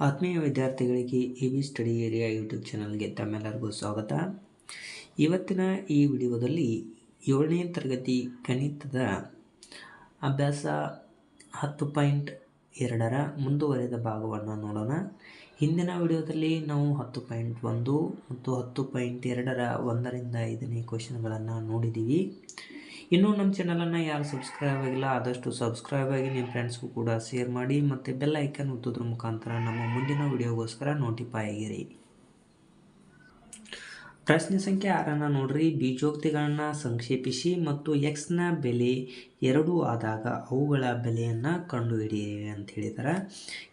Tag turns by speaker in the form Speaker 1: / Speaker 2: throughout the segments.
Speaker 1: ಆತ್ಮೀಯ ವಿದ್ಯಾರ್ಥಿಗಳಿಗೆ A V study area YouTube ಚಾನಲ್ಗೆ ತಮ್ಮೆಲ್ಲರಿಗೂ ಸ್ವಾಗತ. ಇವತ್ತಿನ ಈ ವಿಡಿಯೋದಲ್ಲಿ ಏಳನೇ ತರಗತಿ ಗಣಿತದ ಅಭ್ಯಾಸ ಹತ್ತು ಪಾಯಿಂಟ್ ಎರಡರ ಮುಂದುವರೆದ ಭಾಗವನ್ನು ನೋಡೋಣ. ಹಿಂದಿನ ವಿಡಿಯೋದಲ್ಲಿ ನಾವು ಹತ್ತು ಪಾಯಿಂಟ್ ಒಂದು ಮತ್ತು ಹತ್ತು ಪಾಯಿಂಟ್ ಎರಡರ ಒಂದರಿಂದ ಐದನೇ ಕ್ವಶನ್ಗಳನ್ನು ನೋಡಿದ್ದೀವಿ ಇನ್ನೂ ನಮ್ಮ ಚಾನಲನ್ನು ಯಾರು ಸಬ್ಸ್ಕ್ರೈಬ್ ಆಗಿಲ್ಲ, ಆದಷ್ಟು ಸಬ್ಸ್ಕ್ರೈಬ್ ಆಗಿ ನಿಮ್ಮ ಫ್ರೆಂಡ್ಸ್ಗೂ ಕೂಡ ಶೇರ್ ಮಾಡಿ ಮತ್ತು ಬೆಲ್ ಐಕನ್ ಒತ್ತೋದ್ರ ಮುಖಾಂತರ ನಮ್ಮ ಮುಂದಿನ ವಿಡಿಯೋಗೋಸ್ಕರ ನೋಟಿಫೈ ಆಗಿರಿ. ಪ್ರಶ್ನೆ ಸಂಖ್ಯೆ ಆರನ್ನು ನೋಡ್ರಿ. ಬೀಜೋಕ್ತಿಗಳನ್ನು ಸಂಕ್ಷೇಪಿಸಿ ಮತ್ತು ಎಕ್ಸ್ನ ಬೆಲೆ ಎರಡು ಆದಾಗ ಅವುಗಳ ಬೆಲೆಯನ್ನು ಕಂಡುಹಿಡಿಯಿರಿ ಅಂತ ಹೇಳಿದ್ದಾರೆ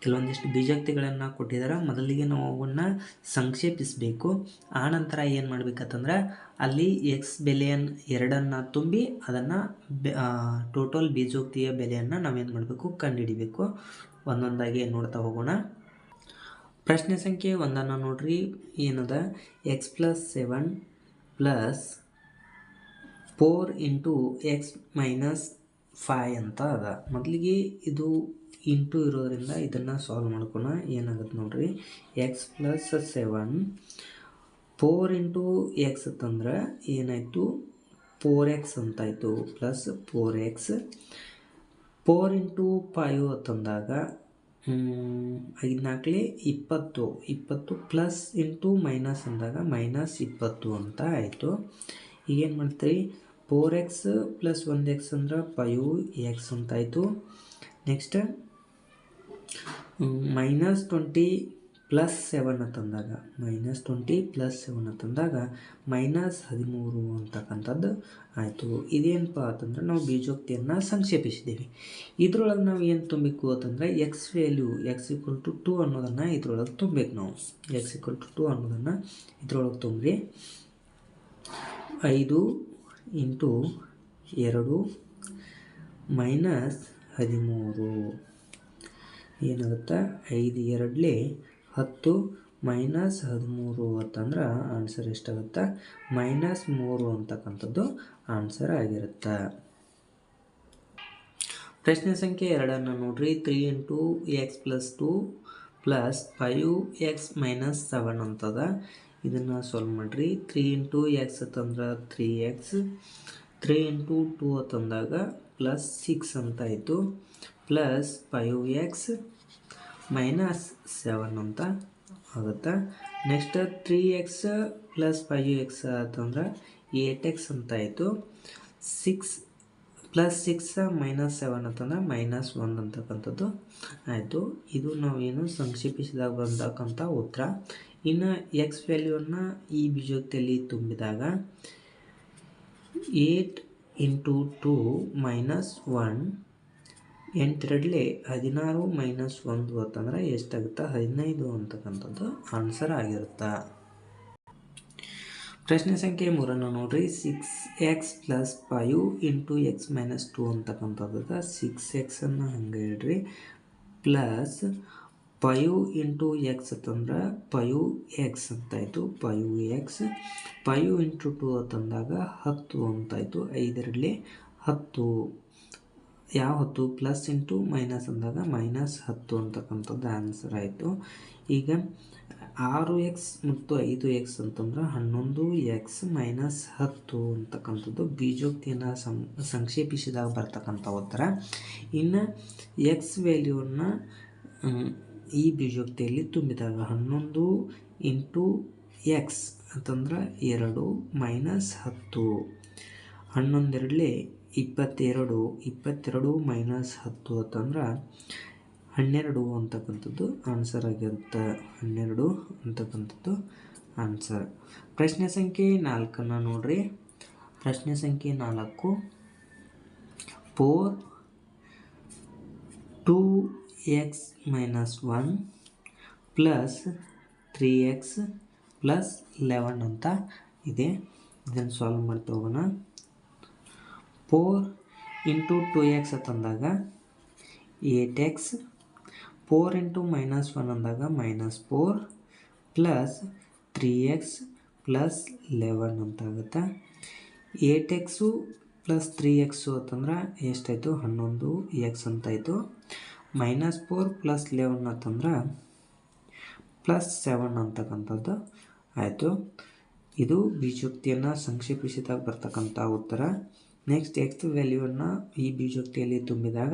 Speaker 1: ಕೆಲವೊಂದಿಷ್ಟು ಬೀಜೋಕ್ತಿಗಳನ್ನು ಕೊಟ್ಟಿದ್ದಾರೆ ಮೊದಲಿಗೆ ನಾವು ಅವನ್ನು ಸಂಕ್ಷೇಪಿಸಬೇಕು. ಆನಂತರ ಏನು ಮಾಡ್ಬೇಕಂತಂದ್ರೆ ಅಲ್ಲಿ ಎಕ್ಸ್ ಬೆಲೆಯನ್ನು ಎರಡನ್ನು ತುಂಬಿ ಅದನ್ನು ಟೋಟಲ್ ಬೀಜೋಕ್ತಿಯ ಬೆಲೆಯನ್ನು ನಾವೇನು ಮಾಡಬೇಕು? ಕಂಡುಹಿಡಿಬೇಕು. ಒಂದೊಂದಾಗಿ ನೋಡ್ತಾ ಹೋಗೋಣ. ಪ್ರಶ್ನೆ ಸಂಖ್ಯೆ ಒಂದನ್ನು ನೋಡ್ರಿ. ಏನದ? X plus seven plus four into X minus five ಅಂತ ಅದ. ಮೊದಲಿಗೆ ಇದು ಇಂಟು ಇರೋದ್ರಿಂದ ಇದನ್ನು ಸಾಲ್ವ್ ಮಾಡ್ಕೊಳ ಏನಾಗುತ್ತೆ ನೋಡ್ರಿ? X plus seven four into X ಅಂತಂದ್ರೆ ಏನಾಯಿತು? Four X ಅಂತಾಯಿತು. Plus four X four into five ಅಂತಂದಾಗ ಐದು ಇಪ್ಪತ್ತು ಇಪ್ಪತ್ತು ಪ್ಲಸ್ ಇಂಟು ಮೈನಸ್ ಅಂದಾಗ ಮೈನಸ್ ಇಪ್ಪತ್ತು ಅಂತ ಆಯಿತು. ಈಗೇನು ಮಾಡ್ತೀರಿ? ಫೋರ್ ಎಕ್ಸ್ ಪ್ಲಸ್ ಒಂದು ಎಕ್ಸ್ ಅಂದ್ರೆ five X ಅಂತಾಯಿತು next minus twenty plus seven ಅಂತಂದಾಗ ಮೈನಸ್ ಟ್ವೆಂಟಿ ಪ್ಲಸ್ ಸೆವೆನ್ ಅಂತಂದಾಗ ಮೈನಸ್ ಹದಿಮೂರು ಅಂತಕ್ಕಂಥದ್ದು ಆಯಿತು. ಇದೇನಪ್ಪ ಅಂತಂದ್ರೆ ನಾವು ಬೀಜೋಕ್ತಿಯನ್ನು ಸಂಕ್ಷೇಪಿಸಿದ್ದೀವಿ. ಇದ್ರೊಳಗೆ ನಾವು ಏನು ತುಂಬಬೇಕು ಅಂತಂದರೆ X value X equal to two ಅನ್ನೋದನ್ನು ಇದ್ರೊಳಗೆ ತುಂಬಬೇಕು ನಾವು. ಎಕ್ಸ್ ಈಕ್ವಲ್ ಟು ಟು ಅನ್ನೋದನ್ನು ಇದ್ರೊಳಗೆ ತುಂಬ್ರಿ ಐದು ಇಂಟು ಎರಡು ಮೈನಸ್ ಹದಿಮೂರು. ಏನಾಗುತ್ತೆ? ಐದು ಎರಡಲೇ ಹತ್ತು ಮೈನಸ್ ಹದಿಮೂರು ಅಂತಂದ್ರೆ ಆನ್ಸರ್ ಎಷ್ಟಾಗುತ್ತೆ? ಮೈನಸ್ ಮೂರು ಅಂತಕ್ಕಂಥದ್ದು ಆನ್ಸರ್ ಆಗಿರುತ್ತೆ. ಪ್ರಶ್ನೆ ಸಂಖ್ಯೆ ಎರಡನ್ನು ನೋಡ್ರಿ. Three into X plus two plus five X minus seven ಅಂತದ. ಇದನ್ನು ಸಾಲ್ವ್ ಮಾಡಿರಿ. ತ್ರೀ ಇಂಟು ಎಕ್ಸ್ ಅಂತಂದ್ರೆ three X three into two ಅಂತಂದಾಗ ಪ್ಲಸ್ ಸಿಕ್ಸ್ ಅಂತ ಆಯಿತು. Plus five X minus seven ಅಂತ ಆಗುತ್ತೆ. Next three X plus five X ಅಂತಂದ್ರೆ ಏಟ್ ಎಕ್ಸ್ ಅಂತ ಆಯಿತು. Six plus six minus seven ಅಂತಂದ್ರೆ ಮೈನಸ್ ಒನ್ ಅಂತಕ್ಕಂಥದ್ದು ಆಯಿತು. ಇದು ನಾವೇನು ಸಂಕ್ಷೇಪಿಸಿದಾಗ ಬಂದಕ್ಕಂಥ ಉತ್ತರ. ಇನ್ನು ಎಕ್ಸ್ ವ್ಯಾಲ್ಯೂವನ್ನು ಈ ಬೀಜೋಕ್ತಿಯಲ್ಲಿ ತುಂಬಿದಾಗ eight into two minus one ಎಂಟರಡ್ಲಿ ಹದಿನಾರು ಮೈನಸ್ ಒಂದು ಅಂತಂದ್ರೆ ಎಷ್ಟಾಗುತ್ತೆ? ಹದಿನೈದು ಅಂತಕ್ಕಂಥದ್ದು ಆನ್ಸರ್ ಆಗಿರುತ್ತೆ. ಪ್ರಶ್ನೆ ಸಂಖ್ಯೆ ಮೂರನ್ನು ನೋಡ್ರಿ. Six X plus five into X minus two ಅಂತಕ್ಕಂಥದ್ದು ಸಿಕ್ಸ್ ಎಕ್ಸನ್ನು ಹಂಗೆ ಹೇಳ್ರಿ. ಪ್ಲಸ್ ಫೈವ್ ಇಂಟು ಎಕ್ಸ್ ಅಂತಂದ್ರೆ five X ಅಂತಾಯಿತು. Five X five into two ಅಂತಂದಾಗ ಹತ್ತು ಅಂತಾಯಿತು. ಐದರಲ್ಲಿ ಹತ್ತು. ಯಾವ ಹತ್ತು ಪ್ಲಸ್ ಇಂಟು ಮೈನಸ್ ಅಂದಾಗ ಮೈನಸ್ ಹತ್ತು ಅಂತಕ್ಕಂಥದ್ದು ಆನ್ಸರ್ ಆಯಿತು. ಈಗ ಆರು ಎಕ್ಸ್ ಮತ್ತು ಐದು ಎಕ್ಸ್ ಅಂತಂದ್ರೆ ಹನ್ನೊಂದು ಎಕ್ಸ್ ಮೈನಸ್ ಹತ್ತು ಅಂತಕ್ಕಂಥದ್ದು ಬೀಜೋಕ್ತಿಯನ್ನು ಸಂ, ಸಂಕ್ಷೇಪಿಸಿದಾಗ ಬರ್ತಕ್ಕಂಥ ಉತ್ತರ. ಇನ್ನು ಎಕ್ಸ್ ವ್ಯಾಲ್ಯೂವನ್ನು ಈ ಬೀಜೋಕ್ತಿಯಲ್ಲಿ ತುಂಬಿದಾಗ ಹನ್ನೊಂದು ಇಂಟು ಎಕ್ಸ್ ಅಂತಂದ್ರೆ ಎರಡು ಮೈನಸ್ ಹತ್ತು. ಹನ್ನೊಂದೆರಡಲೇ ಇಪ್ಪತ್ತೆರಡು ಇಪ್ಪತ್ತೆರಡು ಮೈನಸ್ ಹತ್ತು ಅಂತಂದ್ರೆ ಹನ್ನೆರಡು ಅಂತಕ್ಕಂಥದ್ದು ಆನ್ಸರ್ ಆಗಿರುತ್ತೆ. ಹನ್ನೆರಡು ಅಂತಕ್ಕಂಥದ್ದು ಆನ್ಸರ್ ಪ್ರಶ್ನೆ ಸಂಖ್ಯೆ ನಾಲ್ಕನ್ನು ನೋಡ್ರಿ. ಪ್ರಶ್ನೆ ಸಂಖ್ಯೆ ನಾಲ್ಕು four two X minus one plus three X plus eleven ಅಂತ ಇದೆ. ಇದನ್ನು ಸಾಲ್ವ್ ಮಾಡ್ತಾ ಹೋಗೋಣ. ಫೋರ್ ಇಂಟು ಟು ಎಕ್ಸ್ ಅಂತಂದಾಗ eight X four into minus one ಅಂದಾಗ minus four plus three X plus eleven ಅಂತ ಆಗುತ್ತೆ eight X plus three X ಅಂತಂದ್ರೆ ಎಷ್ಟಾಯಿತು? ಹನ್ನೊಂದು ಎಕ್ಸ್ ಅಂತಾಯಿತು. ಮೈನಸ್ ಫೋರ್ ಪ್ಲಸ್ ಲೆವೆನ್ ಅಂತಂದ್ರೆ ಪ್ಲಸ್ ಸೆವೆನ್ ಅಂತಕ್ಕಂಥದ್ದು ಆಯಿತು. ಇದು ಬೀಜೋಕ್ತಿಯನ್ನು ಸಂಕ್ಷೇಪಿಸಿದಾಗ ಬರ್ತಕ್ಕಂಥ ಉತ್ತರ. ನೆಕ್ಸ್ಟ್ ಎಕ್ಸ್ ವ್ಯಾಲ್ಯೂವನ್ನು ಈ ಬೀಜೋಕ್ತಿಯಲ್ಲಿ ತುಂಬಿದಾಗ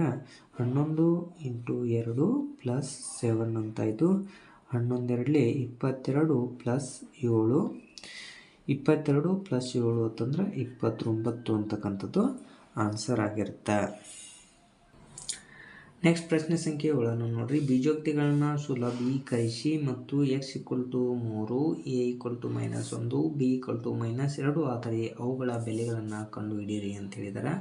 Speaker 1: ಹನ್ನೊಂದು ಇಂಟು ಎರಡು ಪ್ಲಸ್ ಸೆವೆನ್ ಅಂತಾಯಿತು. ಹನ್ನೊಂದೆರಡಲಿ ಇಪ್ಪತ್ತೆರಡು ಪ್ಲಸ್ ಏಳು. ಇಪ್ಪತ್ತೆರಡು ಪ್ಲಸ್ ಏಳು ಅಂತಂದ್ರೆ ಇಪ್ಪತ್ತೊಂಬತ್ತು ಅಂತಕ್ಕಂಥದ್ದು ಆನ್ಸರ್ ಆಗಿರುತ್ತೆ. ನೆಕ್ಸ್ಟ್ ಪ್ರಶ್ನೆ ಸಂಖ್ಯೆ ಏಳನ್ನು ನೋಡ್ರಿ. ಬೀಜೋಕ್ತಿಗಳನ್ನ ಸುಲಭೀಕರಿಸಿ ಮತ್ತು ಎಕ್ಸ್ ಈಕ್ವಲ್ ಟು ಮೂರು ಎ ಈಕ್ವಲ್ ಟು ಮೈನಸ್ ಒಂದು ಬಿ ಈಕ್ವಲ್ ಟು ಮೈನಸ್ ಎರಡು. ಆದರೆ ಅವುಗಳ ಬೆಲೆಗಳನ್ನು ಕಂಡುಹಿಡಿಯಿರಿ ಅಂತ ಹೇಳಿದಾರೆ.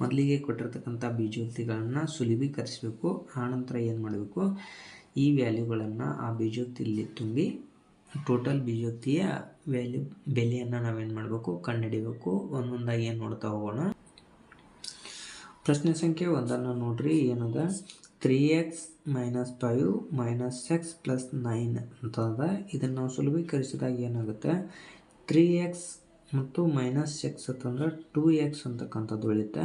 Speaker 1: ಮೊದಲಿಗೆ ಕೊಟ್ಟಿರ್ತಕ್ಕಂಥ ಬೀಜೋಕ್ತಿಗಳನ್ನು ಸುಲಭೀಕರಿಸಬೇಕು ಆನಂತರ ಏನು ಮಾಡಬೇಕು? ಈ ವ್ಯಾಲ್ಯೂಗಳನ್ನು ಆ ಬೀಜೋಕ್ತಿಯಲ್ಲಿ ತುಂಬಿ ಟೋಟಲ್ ಬೀಜೋಕ್ತಿಯ ವ್ಯಾಲ್ಯೂ ಬೆಲೆಯನ್ನು ನಾವೇನು ಮಾಡಬೇಕು? ಕಂಡುಹಿಡಿಬೇಕು. ಒಂದೊಂದಾಗಿ ಏನು ನೋಡ್ತಾ ಹೋಗೋಣ? ಪ್ರಶ್ನೆ ಸಂಖ್ಯೆ ಒಂದನ್ನು ನೋಡ್ರಿ, ಏನದ? Three X minus five minus X plus nine ಅಂತದ. ಇದನ್ನು ನಾವು ಸುಲಭೀಕರಿಸಿದಾಗ ಏನಾಗುತ್ತೆ? ತ್ರೀ ಎಕ್ಸ್ ಮತ್ತು ಮೈನಸ್ ಎಕ್ಸ್ ಅಂತಂದ್ರೆ ಟೂ ಎಕ್ಸ್ ಅಂತಕ್ಕಂಥದ್ದು ಉಳಿಯುತ್ತೆ.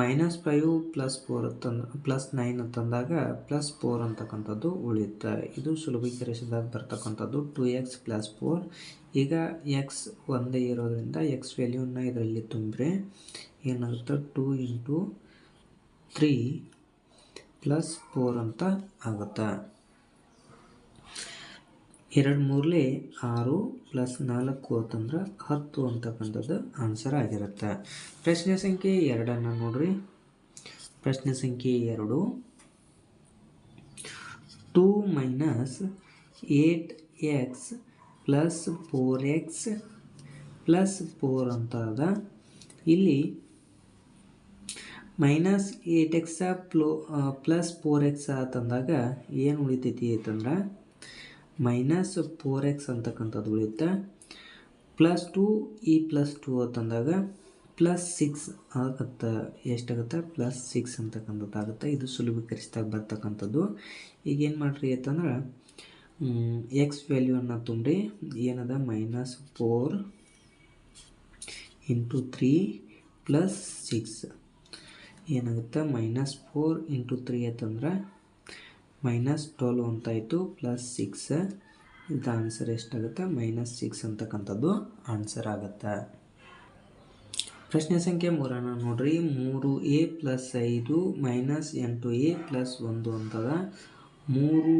Speaker 1: ಮೈನಸ್ ಫೈವ್ ಪ್ಲಸ್ ಫೋರ್ ಅಂತಂದ ಪ್ಲಸ್ ನೈನ್ ಅಂತಂದಾಗ ಪ್ಲಸ್ ಫೋರ್ ಅಂತಕ್ಕಂಥದ್ದು ಉಳಿಯುತ್ತೆ. ಇದು ಸುಲಭೀಕರಿಸಿದಾಗ ಬರ್ತಕ್ಕಂಥದ್ದು ಟು ಎಕ್ಸ್ ಪ್ಲಸ್ ಫೋರ್ ಈಗ ಎಕ್ಸ್ ಒಂದೇ ಇರೋದ್ರಿಂದ ಎಕ್ಸ್ ವ್ಯಾಲ್ಯೂನ ಇದರಲ್ಲಿ ತುಂಬ್ರೆ. ಏನಾಗುತ್ತೆ? Two into three plus four ಅಂತ ಆಗುತ್ತೆ. ಎರಡು ಮೂರಲೆ ಆರು ಪ್ಲಸ್ ನಾಲ್ಕು ಅಂತಂದ್ರೆ ಹತ್ತು ಅಂತಕ್ಕಂಥದ್ದು ಆನ್ಸರ್ ಆಗಿರುತ್ತೆ. ಪ್ರಶ್ನೆ ಸಂಖ್ಯೆ ಎರಡನ್ನು ನೋಡ್ರಿ. ಪ್ರಶ್ನೆ ಸಂಖ್ಯೆ ಎರಡು. Two minus eight X plus four X plus four ಅಂತ ಅದ. ಇಲ್ಲಿ ಮೈನಸ್ ಏಟ್ ಎಕ್ಸ ಪ್ಲೋ ಪ್ಲಸ್ ಫೋರ್ ಎಕ್ಸ್ ಅಂತಂದಾಗ ಏನು ಉಳಿತೈತಿ ಅಂತಂದ್ರೆ ಮೈನಸ್ ಫೋರ್ ಎಕ್ಸ್ ಅಂತಕ್ಕಂಥದ್ದು ಉಳಿಯುತ್ತೆ. Plus two E plus two ಅಂತಂದಾಗ ಪ್ಲಸ್ ಸಿಕ್ಸ್ ಆಗತ್ತೆ, ಎಷ್ಟಾಗುತ್ತೆ? ಪ್ಲಸ್ ಸಿಕ್ಸ್ ಅಂತಕ್ಕಂಥದ್ದು ಆಗುತ್ತೆ ಇದು ಸುಲಭೀಕರಿಸಿದಾಗ ಬರ್ತಕ್ಕಂಥದ್ದು. ಈಗ ಏನು ಮಾಡಿರಿ ಅಂತಂದ್ರೆ ಎಕ್ಸ್ ವ್ಯಾಲ್ಯೂವನ್ನು ತುಂಬ್ರಿ ಏನದ? Minus four into three plus six ಏನಾಗುತ್ತೆ? ಮೈನಸ್ ಫೋರ್ ಇಂಟು ತ್ರೀ ಆಯ್ತಂದ್ರೆ ಮೈನಸ್ ಟ್ವೆಲ್ವ್ ಅಂತಾಯಿತು ಪ್ಲಸ್ ಸಿಕ್ಸ್. ಇದು ಆನ್ಸರ್ ಎಷ್ಟಾಗುತ್ತೆ? ಮೈನಸ್ ಸಿಕ್ಸ್ ಅಂತಕ್ಕಂಥದ್ದು ಆನ್ಸರ್ ಆಗುತ್ತೆ. ಪ್ರಶ್ನೆ ಸಂಖ್ಯೆ ಮೂರನ್ನು ನೋಡ್ರಿ. ಮೂರು ಎ ಪ್ಲಸ್ ಐದು ಮೈನಸ್ ಎಂಟು ಎ ಪ್ಲಸ್ ಒಂದು ಅಂತದ. ಮೂರು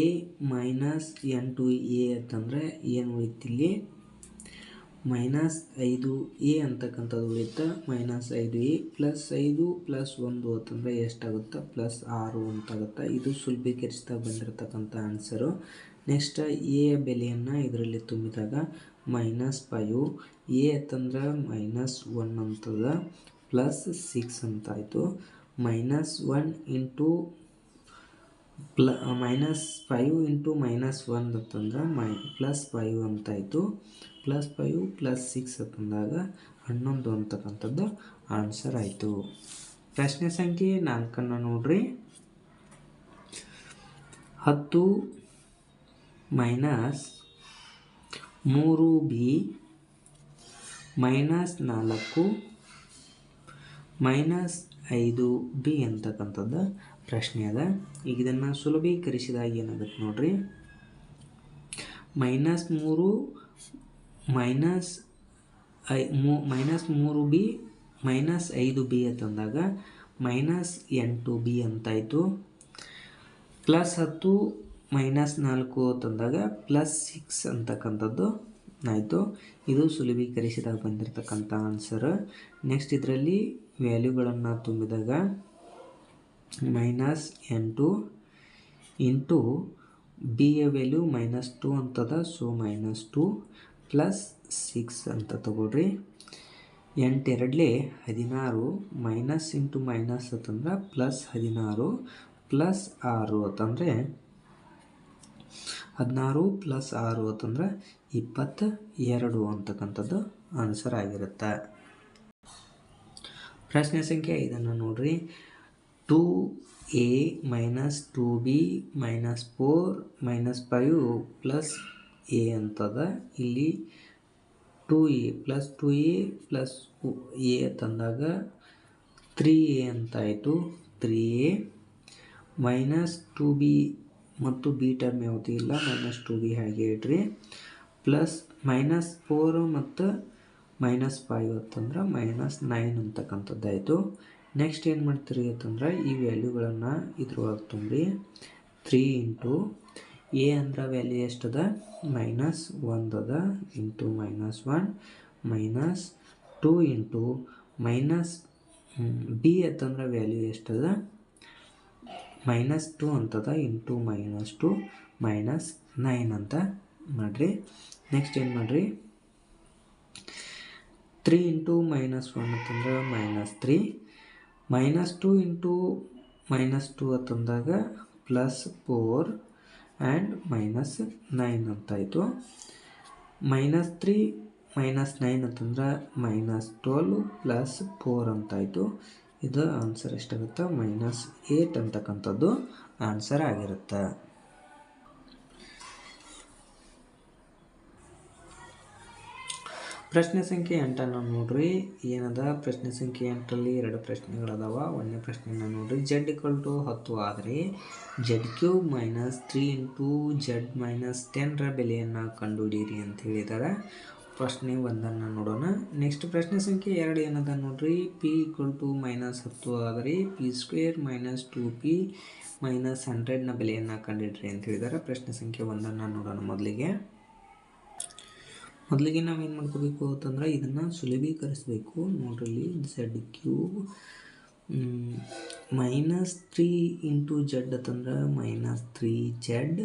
Speaker 1: ಎ ಮೈನಸ್ ಎಂಟು ಎ ಅಂತಂದರೆ ಏನು ಉಳಿತಿಲ್ಲಿ? ಮೈನಸ್ ಐದು ಎ ಅಂತಕ್ಕಂಥದ್ದು ಉಳಿಯುತ್ತೆ ಮೈನಸ್ ಐದು ಎ ಪ್ಲಸ್ ಐದು ಪ್ಲಸ್ ಒಂದು ಅಂತಂದರೆ ಎಷ್ಟಾಗುತ್ತೆ? ಪ್ಲಸ್ ಆರು ಅಂತಾಗುತ್ತೆ? ಇದು ಸುಲಭೀಕರಿಸ್ತಾ ಬಂದಿರತಕ್ಕಂಥ ಆನ್ಸರು ನೆಕ್ಸ್ಟ್ ಎ ಬೆಲೆಯನ್ನು ಇದರಲ್ಲಿ ತುಂಬಿದಾಗ ಮೈನಸ್ ಫೈವ್, ಎ ಅಂತಂದ್ರೆ ಮೈನಸ್ ಒನ್ ಅಂತದ, ಪ್ಲಸ್ ಸಿಕ್ಸ್ ಅಂತಾಯಿತು. Minus one into ಪ್ಲ, minus five into minus one ಅಂತಂದ್ರೆ ಮೈ, ಪ್ಲಸ್ ಫೈವ್ ಅಂತಾಯಿತು. ಪ್ಲಸ್ ಫೈವ್ ಪ್ಲಸ್ ಸಿಕ್ಸ್ ಅಂತಂದಾಗ ಹನ್ನೊಂದು ಅಂತಕ್ಕಂಥದ್ದು ಆನ್ಸರ್ ಆಯಿತು. ಪ್ರಶ್ನೆ ಸಂಖ್ಯೆ ನಾಲ್ಕನ್ನು ನೋಡ್ರಿ. ಹತ್ತು ಮೈನಸ್ ಮೂರು ಬಿ ಮೈನಸ್ ನಾಲ್ಕು ಮೈನಸ್ ಐದು ಬಿ ಅಂತಕ್ಕಂಥದ್ದು ಪ್ರಶ್ನೆ ಅದ. ಈಗ ಇದನ್ನು ಸುಲಭೀಕರಿಸಿದಾಗ ಏನಾಗುತ್ತೆ ನೋಡ್ರಿ? ಮೈನಸ್ ಮೂರು ಮೈನಸ್ ಐ, ಮೂ, ಮೈನಸ್ ಮೂರು ಬಿ, ಮೈನಸ್ ಐದು ಬಿ ಅಂತಂದಾಗ ಮೈನಸ್ ಎಂಟು ಬಿ ಅಂತಾಯಿತು. ಪ್ಲಸ್ ಹತ್ತು, ಮೈನಸ್ ನಾಲ್ಕು ಅಂತಂದಾಗ ಪ್ಲಸ್ ಸಿಕ್ಸ್ ಅಂತಕ್ಕಂಥದ್ದು ಆಯಿತು. ಇದು ಸುಲಭೀಕರಿಸಿದಾಗ ಬಂದಿರತಕ್ಕಂಥ ಆನ್ಸರ್. ನೆಕ್ಸ್ಟ್ ಇದರಲ್ಲಿ ವ್ಯಾಲ್ಯೂಗಳನ್ನು ತುಂಬಿದಾಗ ಮೈನಸ್ ಎಂಟು ಇಂಟು ಬಿ ಯ ವ್ಯಾಲ್ಯೂ ಮೈನಸ್ ಟು ಅಂತದ, so minus two. Plus six ಅಂತ ತಗೊಳ್ರಿ. ಎಂಟೆರಡಲಿ ಹದಿನಾರು ಮೈನಸ್ ಇಂಟು ಮೈನಸ್ ಅಂತಂದ್ರೆ ಪ್ಲಸ್ ಹದಿನಾರು ಪ್ಲಸ್ ಆರು ಅಂತಂದರೆ ಹದಿನಾರು ಪ್ಲಸ್ ಆರು ಅಂತಂದ್ರೆ ಇಪ್ಪತ್ತ ಎರಡು ಅಂತಕ್ಕಂಥದ್ದು ಆನ್ಸರ್ ಆಗಿರುತ್ತೆ. ಪ್ರಶ್ನೆ ಸಂಖ್ಯೆ ಇದನ್ನು ನೋಡ್ರಿ. Two a minus two b minus four minus five plus a ಅಂತದ. ಇಲ್ಲಿ two a plus two a plus a ತಂದಾಗ three a ಅಂತಾಯಿತು. Three a minus two b ಮತ್ತು ಬಿ ಟರ್ಮ್ ಯಾವುದೂ ಇಲ್ಲ, ಮೈನಸ್ ಟು ಬಿ ಹಾಗೆ ಇಡ್ರಿ. ಪ್ಲಸ್ ಮೈನಸ್ ಫೋರು ಮತ್ತು minus five ಅಂತಂದ್ರೆ ಮೈನಸ್ ನೈನ್ ಅಂತಕ್ಕಂಥದ್ದಾಯಿತು. ನೆಕ್ಸ್ಟ್ ಏನು ಮಾಡ್ತೀರಿ ಅಂತಂದ್ರೆ ಈ ವ್ಯಾಲ್ಯೂಗಳನ್ನು ಇದ್ರೊಳಗೆ ತುಂಬಿ ತ್ರೀ ಇಂಟು ಎ ಅಂದ್ರ ವ್ಯಾಲ್ಯೂ ಎಷ್ಟದ? Minus ಒಂದದ into minus one minus two into minus b ಅಂತಂದ್ರೆ ವ್ಯಾಲ್ಯೂ ಎಷ್ಟದ? ಮೈನಸ್ ಟು ಅಂತದ into minus two minus nine ಅಂತ ಮಾಡಿರಿ. ನೆಕ್ಸ್ಟ್ ಏನು ಮಾಡಿರಿ? ತ್ರೀ ಇಂಟು ಮೈನಸ್ ಒನ್ ಅಂತಂದ್ರೆ minus three minus two into minus two ಅಂತಂದಾಗ plus four and minus nine ಅಂತಾಯಿತು minus three, minus nine ಅಂತಂದ್ರೆ ಮೈನಸ್ ಟ್ವೆಲ್ ಪ್ಲಸ್ ಫೋರ್ ಅಂತಾಯಿತು ಇದು ಆನ್ಸರ್ ಎಷ್ಟಾಗುತ್ತೆ? ಮೈನಸ್ ಏಯ್ಟ್ ಅಂತಕ್ಕಂಥದ್ದು ಆನ್ಸರ್ ಆಗಿರುತ್ತೆ. ಪ್ರಶ್ನೆ ಸಂಖ್ಯೆ ಎಂಟನ್ನು ನೋಡ್ರಿ. ಏನದ? ಪ್ರಶ್ನೆ ಸಂಖ್ಯೆ ಎಂಟರಲ್ಲಿ ಎರಡು ಪ್ರಶ್ನೆಗಳದಾವ. ಒಂದನೇ ಪ್ರಶ್ನೆನ ನೋಡ್ರಿ. ಜೆಡ್ ಇಕ್ವಲ್ ಟು ಹತ್ತು ಆದರೆ. Z cube minus three into z minus ಟೆನ್ರ ಬೆಲೆಯನ್ನು ಕಂಡುಹಿಡಿಯಿರಿ ಅಂತ ಹೇಳಿದ್ದಾರೆ ಪ್ರಶ್ನೆ ಒಂದನ್ನು ನೋಡೋಣ. ನೆಕ್ಸ್ಟ್ ಪ್ರಶ್ನೆ ಸಂಖ್ಯೆ ಎರಡು ಏನದ ನೋಡ್ರಿ? ಪಿ ಈಕ್ವಲ್ ಟು ಮೈನಸ್ ಹತ್ತು ಆದರೆ. P square minus two p minus ಹಂಡ್ರೆಡ್ನ ಬೆಲೆಯನ್ನು ಕಂಡುಹಿಡ್ರಿ ಅಂತ ಹೇಳಿದ್ದಾರೆ ಪ್ರಶ್ನೆ ಸಂಖ್ಯೆ ಒಂದನ್ನು ನೋಡೋಣ ಮೊದಲಿಗೆ. ಮೊದಲಿಗೆ ನಾವು ಏನು ಮಾಡ್ಕೋಬೇಕು ಅಂತಂದ್ರೆ ಇದನ್ನು ಸುಲಭೀಕರಿಸಬೇಕು. ನೋಡ್ರಲ್ಲಿ z cube minus three into z ಅಂತಂದ್ರೆ minus three z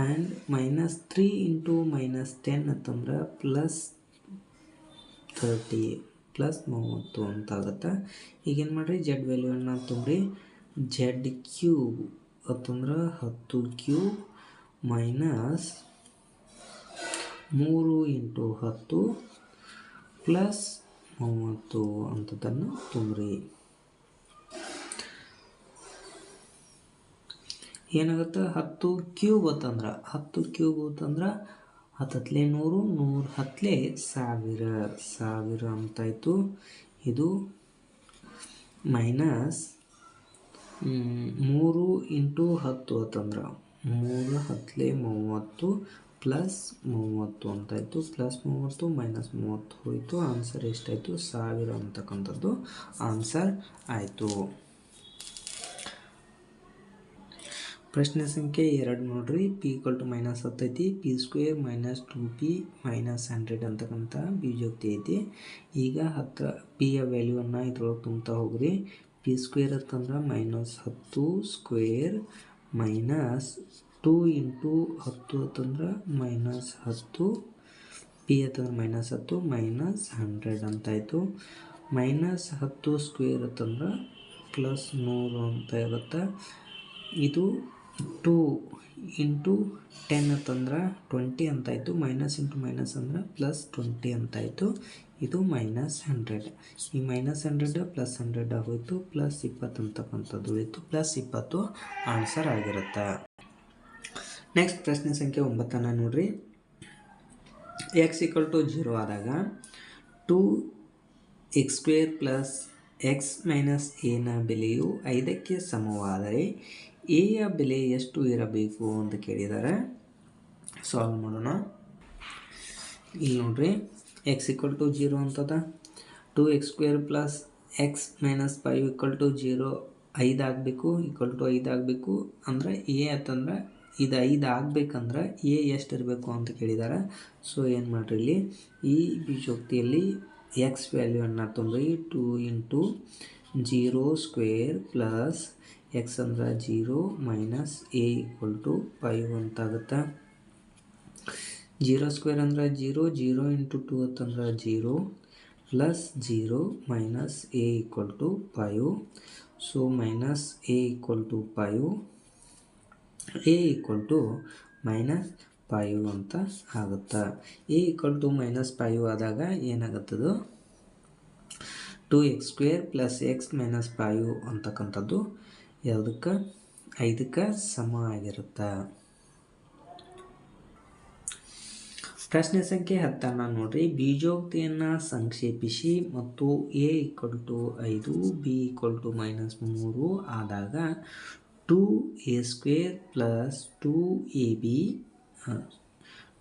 Speaker 1: and minus three into minus ten ಅಂತಂದ್ರೆ ಪ್ಲಸ್ ತರ್ಟಿ ಪ್ಲಸ್ ಮೂವತ್ತು ಅಂತ ಆಗುತ್ತೆ. ಈಗೇನು ಮಾಡಿರಿ? ಜೆಡ್ ವ್ಯಾಲ್ಯೂವನ್ನು ತುಂಬ್ರಿ. ಜೆಡ್ ಕ್ಯೂಬ್ ಅಂತಂದ್ರೆ ಹತ್ತು ಕ್ಯೂಬ್ ಮೈನಸ್ ಮೂರು ಇಂಟು ಹತ್ತು ಪ್ಲಸ್ ಮೂವತ್ತು ಅಂಥದ್ದನ್ನು ತುಂಬ್ರಿ. ಏನಾಗುತ್ತೆ? ಹತ್ತು ಕ್ಯೂಬ್ ಅಂತಂದ್ರೆ, ಹತ್ತು ಕ್ಯೂಬ್ ಅಂತಂದ್ರೆ ಹತ್ತತ್ಲೆ ನೂರು ನೂರು ಹತ್ತಲೆ ಸಾವಿರ. ಸಾವಿರ ಅಂತಾಯಿತು. ಇದು ಮೈನಸ್ ಮೂರು ಇಂಟು ಹತ್ತು ಅಂತಂದ್ರೆ, ಮೂರು ಹತ್ತಲೆ ಮೂವತ್ತು ಪ್ಲಸ್ ಮೂವತ್ತು ಅಂತಾಯಿತು ಪ್ಲಸ್ ಮೂವತ್ತು, ಮೈನಸ್ ಮೂವತ್ತು ಹೋಯಿತು. ಆನ್ಸರ್ ಎಷ್ಟಾಯಿತು? ಸಾವಿರ ಅಂತಕ್ಕಂಥದ್ದು ಆನ್ಸರ್ ಆಯಿತು. ಪ್ರಶ್ನೆ ಸಂಖ್ಯೆ ಎರಡು ನೋಡ್ರಿ. P equal to minus ಹತ್ತೈತಿ p square minus two p minus hundred ಅಂತಕ್ಕಂಥ ಬೀಜೋಕ್ತಿ ಐತಿ. ಈಗ ಹತ್ರ ಪಿಯ ವ್ಯಾಲ್ಯೂವನ್ನು ಇದ್ರೊಳಗೆ ತುಂಬ್ತಾ ಹೋಗ್ರಿ. ಪಿ ಸ್ಕ್ವೇರ್ ಅಂತಂದ್ರೆ ಮೈನಸ್ ಹತ್ತು ಸ್ಕ್ವೇರ್ ಮೈನಸ್ ಟೂ ಇಂಟು ಹತ್ತು ಅಂತಂದ್ರೆ ಮೈನಸ್ ಹತ್ತು ಪಿ ಅಂತಂದ್ರೆ ಮೈನಸ್ ಹತ್ತು ಮೈನಸ್ ಹಂಡ್ರೆಡ್ ಅಂತಾಯಿತು ಮೈನಸ್ ಹತ್ತು ಸ್ಕ್ವೇರ್ ಅಂತಂದ್ರೆ ಪ್ಲಸ್ ನೂರು ಅಂತ ಇರುತ್ತೆ. ಇದು ಟೂ ಇಂಟು ಟೆನ್ ಅಂತಂದ್ರೆ ಟ್ವೆಂಟಿ ಅಂತಾಯಿತು ಮೈನಸ್ ಇಂಟು ಮೈನಸ್ ಅಂದ್ರೆ ಪ್ಲಸ್ ಟ್ವೆಂಟಿ ಅಂತಾಯಿತು ಇದು ಮೈನಸ್ ಹಂಡ್ರೆಡ್ ಈ ಮೈನಸ್ ಹಂಡ್ರೆಡ್ ಪ್ಲಸ್ ಹಂಡ್ರೆಡ್ ಆಗೋಯಿತು. ಪ್ಲಸ್ ಇಪ್ಪತ್ತು ಅಂತಕ್ಕಂಥದ್ದು ಉಳಿತು ಪ್ಲಸ್ ಇಪ್ಪತ್ತು ಆನ್ಸರ್ ಆಗಿರುತ್ತೆ. ನೆಕ್ಸ್ಟ್ ಪ್ರಶ್ನೆ ಸಂಖ್ಯೆ ಒಂಬತ್ತನ್ನು ನೋಡ್ರಿ. ಎಕ್ಸ್ ಈಕ್ವಲ್ ಟು ಜೀರೋ ಆದಾಗ two x square plus x minus ಎನ ಬೆಲೆಯು ಐದಕ್ಕೆ ಸಮವಾದರೆ ಎಯ ಬೆಲೆ ಎಷ್ಟು ಇರಬೇಕು ಅಂತ ಕೇಳಿದ್ದಾರೆ ಸಾಲ್ವ್ ಮಾಡೋಣ. ಇಲ್ಲಿ ನೋಡ್ರಿ. ಎಕ್ಸ್ ಈಕ್ವಲ್ ಟು ಜೀರೋ ಅಂತದ. Two x square plus x minus five equal to zero ಐದು ಆಗಬೇಕು ಈಕ್ವಲ್ ಟು ಐದು ಆಗಬೇಕು. ಅಂದರೆ ಎ ಅಂತಂದ್ರೆ ಇದು ಐದು ಆಗಬೇಕಂದ್ರೆ ಎ ಎಷ್ಟು ಇರಬೇಕು ಅಂತ ಕೇಳಿದ್ದಾರೆ ಸೊ ಏನು ಮಾಡಿರಿ ಇಲ್ಲಿ? ಈ ಬೀಜೋಕ್ತಿಯಲ್ಲಿ ಎಕ್ಸ್ ವ್ಯಾಲ್ಯೂವನ್ನು ತುಂಬಿ two into zero square plus x ಅಂದ್ರೆ zero minus a equal to five ಅಂತಾಗುತ್ತೆ zero square ಅಂದ್ರೆ ಜೀರೋ ಜೀರೋ ಇಂಟು ಟು ಅಂತಂದ್ರೆ zero plus zero minus a equal to five so minus a equal to five a equal to minus five ಅಂತ ಆಗುತ್ತೆ? A equal to minus five ಆದಾಗ ಏನಾಗುತ್ತದು? Two x square plus x minus five ಅಂತಕ್ಕಂಥದ್ದು ಯಾವುದಕ್ಕೆ ಐದಕ್ಕೆ ಸಮ ಆಗಿರುತ್ತೆ? ಪ್ರಶ್ನೆ ಸಂಖ್ಯೆ ಹತ್ತನ್ನು ನೋಡ್ರಿ. ಬೀಜೋಕ್ತಿಯನ್ನು ಸಂಕ್ಷೇಪಿಸಿ ಮತ್ತು ಎ ಈಕ್ವಲ್ ಟು ಐದು ಬಿ ಈಕ್ವಲ್ ಟು ಮೈನಸ್ ಮೂರು ಆದಾಗ two A square plus two A B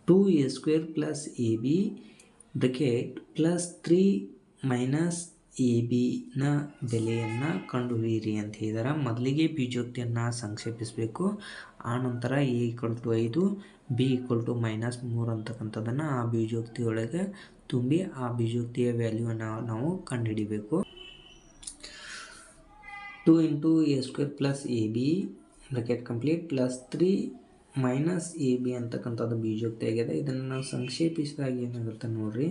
Speaker 1: two A square plus A B bracket plus three minus A ಬಿನ ಬೆಲೆಯನ್ನು ಕಂಡುಹಿಡಿಯಿರಿ ಅಂತ ಹೇಳಿದಾರೆ. ಮೊದಲಿಗೆ ಬೀಜೋಕ್ತಿಯನ್ನು ಸಂಕ್ಷೇಪಿಸಬೇಕು. ಆನಂತರ ನಂತರ ಎ ಈಕ್ವಲ್ ಟು ಐದು ಬಿ ಈಕ್ವಲ್ ಟು ಮೈನಸ್ ಮೂರು ಅಂತಕ್ಕಂಥದ್ದನ್ನು ಆ ಬೀಜೋಕ್ತಿಯೊಳಗೆ ತುಂಬಿ ಆ ಬೀಜೋಕ್ತಿಯ ವ್ಯಾಲ್ಯೂವನ್ನು ನಾವು ಕಂಡುಹಿಡಿಬೇಕು. Two into a square plus a b bracket complete plus three minus a b ಅಂತಕ್ಕಂಥದ್ದು ಬೀಜೋಕ್ತಿ ಆಗಿದೆ. ಇದನ್ನು ನಾವು ಸಂಕ್ಷೇಪಿಸಿದಾಗ ಏನಾಗುತ್ತೆ ನೋಡಿರಿ?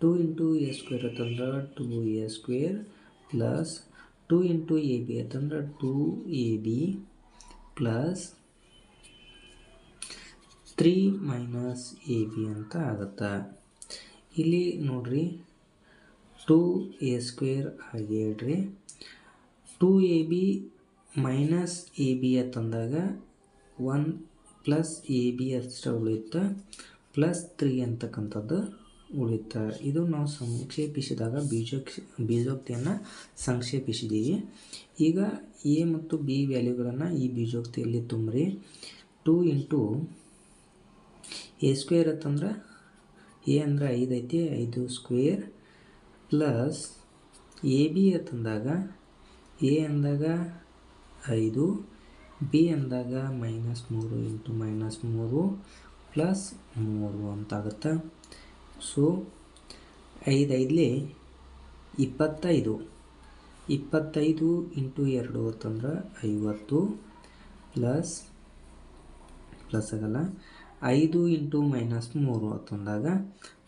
Speaker 1: ಟೂ ಇಂಟು ಎ ಸ್ಕ್ವೇರ್ ಅಂತಂದ್ರೆ two a square plus two into a b ಅಂತಂದ್ರೆ two a b plus three minus a b ಅಂತ ಆಗುತ್ತೆ. ಇಲ್ಲಿ ನೋಡ್ರಿ ಟೂ ಎ ಸ್ಕ್ವೇರ್ ಹಾಗೆ ಹೇಳ್ರಿ. Two a b minus a b ಅಂತಂದಾಗ ಒನ್ ಪ್ಲಸ್ ಎ ಬಿ ಅಷ್ಟು ಉಳಿಯುತ್ತೆ. ಪ್ಲಸ್ ತ್ರೀ ಅಂತಕ್ಕಂಥದ್ದು ಉಳಿಯುತ್ತೆ. ಇದು ನಾವು ಸಂಕ್ಷೇಪಿಸಿದಾಗ ಬೀಜೋಕ್ಷ, ಬೀಜೋಕ್ತಿಯನ್ನು ಸಂಕ್ಷೇಪಿಸಿದ್ದೀವಿ ಈಗ ಎ ಮತ್ತು ಬಿ ವ್ಯಾಲ್ಯೂಗಳನ್ನು ಈ ಬೀಜೋಕ್ತಿಯಲ್ಲಿ ತುಂಬ್ರಿ. ಟೂ ಇಂಟು ಎ ಸ್ಕ್ವೇರ್ ಅಂತಂದ್ರೆ ಎ ಅಂದ್ರೆ ಐದು ಐತಿ ಐದು ಸ್ಕ್ವೇರ್ ಪ್ಲಸ್ ಎ ಬಿ ಅಂತಂದಾಗ ಎ ಅಂದಾಗ ಐದು, ಬಿ ಅಂದಾಗ ಮೈನಸ್ ಮೂರು ಇಂಟು ಮೈನಸ್ ಮೂರು ಪ್ಲಸ್ ಮೂರು ಅಂತಾಗುತ್ತೆ. ಸೊ, ಐದೈದಲಿ ಇಪ್ಪತ್ತೈದು. ಇಪ್ಪತ್ತೈದು ಇಂಟು ಎರಡು ಅಂತಂದ್ರೆ ಐವತ್ತು ಪ್ಲಸ್ ಪ್ಲಸ್ ಆಗಲ್ಲ, ಐದು ಇಂಟು ಮೈನಸ್ ಮೂರು ಅಂತಂದಾಗ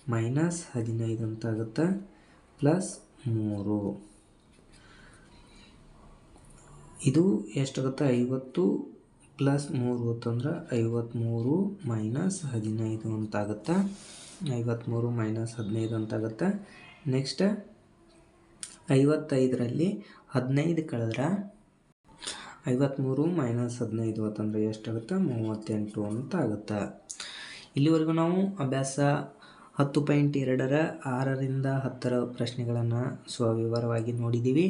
Speaker 1: ಮೈನಸ್ ಹದಿನೈದು ಅಂತಾಗುತ್ತೆ, ಪ್ಲಸ್ ಮೂರು. ಇದು ಎಷ್ಟಾಗುತ್ತೆ? ಐವತ್ತು ಪ್ಲಸ್ ಮೂರು ಅಂತಂದ್ರೆ ಐವತ್ತ್ಮೂರು ಮೈನಸ್ ಹದಿನೈದು ಅಂತಾಗುತ್ತೆ. ಐವತ್ತ್ಮೂರು ಮೈನಸ್ ಹದಿನೈದು ಅಂತಾಗುತ್ತೆ. ನೆಕ್ಸ್ಟ್ ಐವತ್ತೈದರಲ್ಲಿ ಹದಿನೈದು ಕಳೆದ್ರೆ ಐವತ್ತ್ಮೂರು ಮೈನಸ್ ಹದಿನೈದು ಅಂತಂದರೆ ಎಷ್ಟಾಗುತ್ತೆ? ಮೂವತ್ತೆಂಟು ಅಂತ ಆಗುತ್ತೆ ಇಲ್ಲಿವರೆಗೂ ನಾವು ಅಭ್ಯಾಸ ಹತ್ತು ಪಾಯಿಂಟ್ ಎರಡರ ಆರರಿಂದ ಹತ್ತರ ಪ್ರಶ್ನೆಗಳನ್ನು ಸ್ವವಿವರವಾಗಿ ನೋಡಿದ್ದೀವಿ.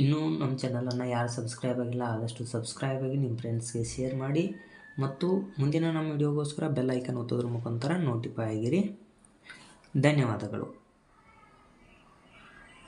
Speaker 1: ಇನ್ನೂ ನಮ್ಮ ಚಾನಲನ್ನು ಯಾರು ಸಬ್ಸ್ಕ್ರೈಬ್ ಆಗಿಲ್ಲ, ಆದಷ್ಟು ಸಬ್ಸ್ಕ್ರೈಬ್ ಆಗಿ ನಿಮ್ಮ ಫ್ರೆಂಡ್ಸ್ಗೆ ಶೇರ್ ಮಾಡಿ. ಮತ್ತು ಮುಂದಿನ ನಮ್ಮ ವಿಡಿಯೋಗೋಸ್ಕರ ಬೆಲ್ ಐಕನ್ ಒತ್ತೋದ್ರ ಮುಖಾಂತರ ನೋಟಿಫೈ ಆಗಿರಿ. ಧನ್ಯವಾದಗಳು.